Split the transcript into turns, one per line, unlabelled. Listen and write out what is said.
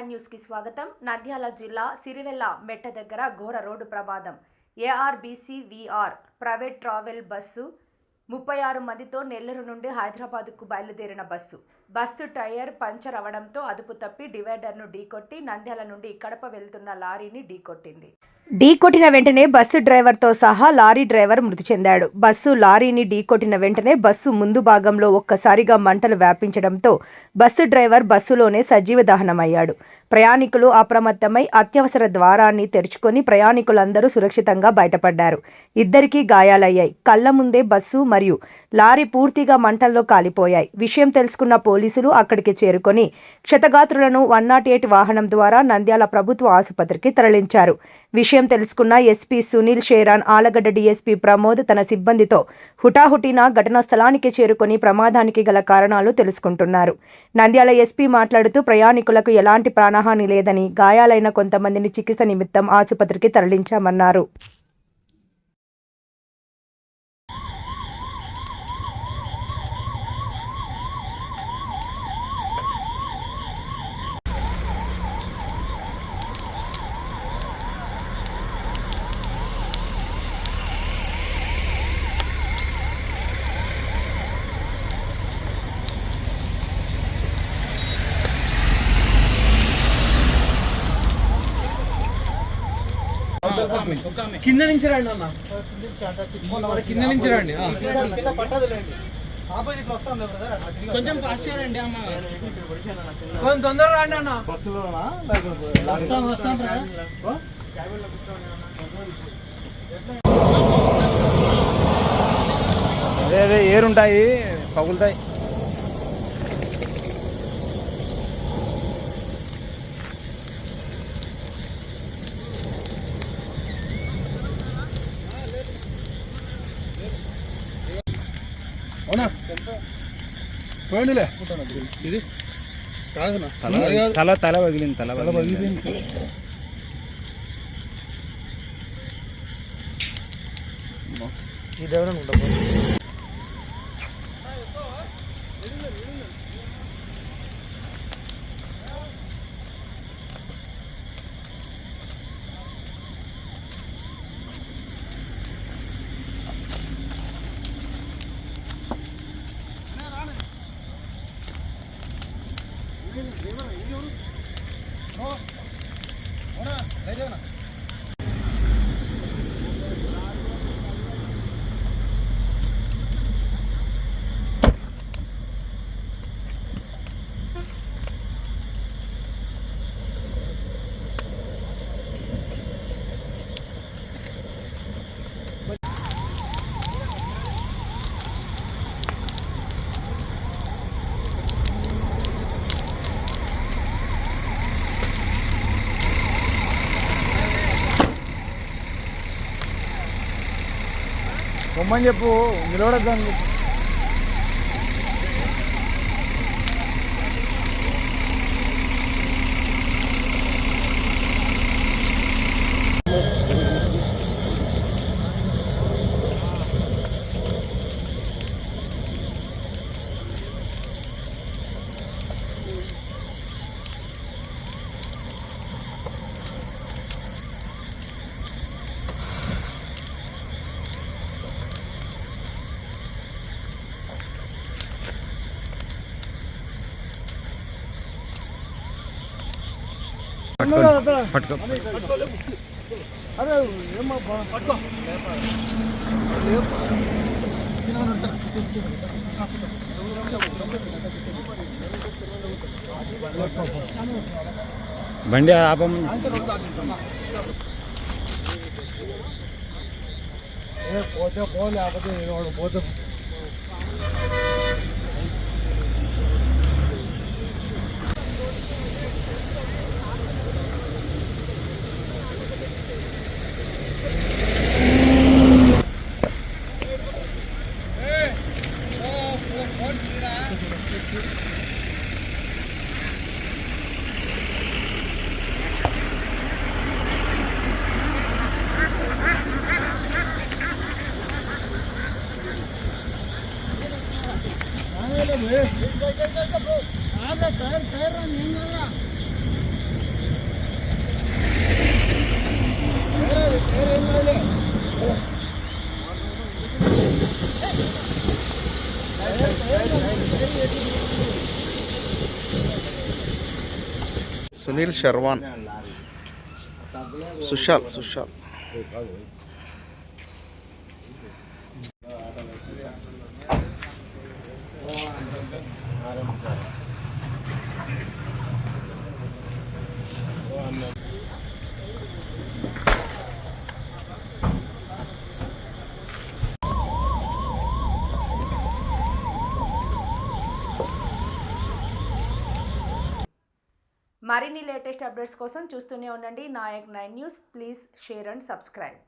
Nine న్యూస్కి స్వాగతం. నంద్యాల జిల్లా సిరివెల్ల మెట్ట దగ్గర ఘోర రోడ్డు ప్రమాదం. ARBC VR private travel bus ముప్పై ఆరు మందితో నెల్లూరు నుండి హైదరాబాద్కు బయలుదేరిన బస్సు. బస్సు టైర్ పంచర్ అవడంతో అదుపు తప్పి డివైడర్ను ఢీకొట్టి నంద్యాల నుండి కడప వెళ్తున్న లారీని ఢీకొట్టింది. ఢీకొట్టిన వెంటనే బస్సు డ్రైవర్తో సహా లారీ డ్రైవర్ మృతి చెందాడు. బస్సు లారీని ఢీకొట్టిన వెంటనే బస్సు ముందు భాగంలో ఒక్కసారిగా మంటలు వ్యాపించడంతో బస్సు డ్రైవర్ బస్సులోనే సజీవ దహనమయ్యాడు. ప్రయాణికులు అప్రమత్తమై అత్యవసర ద్వారాన్ని తెరుచుకొని ప్రయాణికులందరూ సురక్షితంగా బయటపడ్డారు. ఇద్దరికీ గాయాలయ్యాయి. కళ్ళ ముందే బస్సు మరియు లారీ పూర్తిగా మంటల్లో కాలిపోయాయి. విషయం తెలుసుకున్న పోలీసులు అక్కడికి చేరుకొని క్షతగాత్రులను వన్ నాట్ ఎయిట్ వాహనం ద్వారా నంద్యాల ప్రభుత్వ ఆసుపత్రికి తరలించారు. విషయం తెలుసుకున్న ఎస్పీ సునీల్ షేరాన్ ఆలగడ్డ డీఎస్పీ ప్రమోద్ తన సిబ్బందితో హుటాహుటిన ఘటనా స్థలానికి చేరుకొని ప్రమాదానికి గల కారణాలు తెలుసుకుంటున్నారు. నంద్యాల ఎస్పీ మాట్లాడుతూ ప్రయాణికులకు ఎలాంటి ప్రాణహాని లేదని గాయాలైన కొంతమందిని చికిత్స నిమిత్తం ఆసుపత్రికి తరలించామన్నారు.
కింద నుంచి రండి అన్న. కింద నుంచి రండి. ఆ. కొంచెం ఫాస్ట్ రండి అమ్మ. కొంచెం తొందరగా రండి అన్న. వస్తాం వస్తాం
అదే అదే ఏరుంటాయి పగులుతాయి.
అవునా? పోయిందిలే ఇది? కాదునా?
తల
మరి కాదు.
తల తల పగిలింది తల పగిలింది
ఈ No. ఉండదు
చెప్పు నిలబడద్దాం పట్టుకో. బండి ఆపం.
పోతే పో లేకపోతే వాడు పోతే సునీల్ శర్వాన్ సుశాల్ సుశాల్.
మరిన్ని లేటెస్ట్ అప్డేట్స్ కోసం చూస్తూనే ఉండండి. Nayak nine news. Please share and subscribe.